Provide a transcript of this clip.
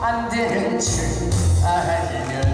안안 되는 줄 알면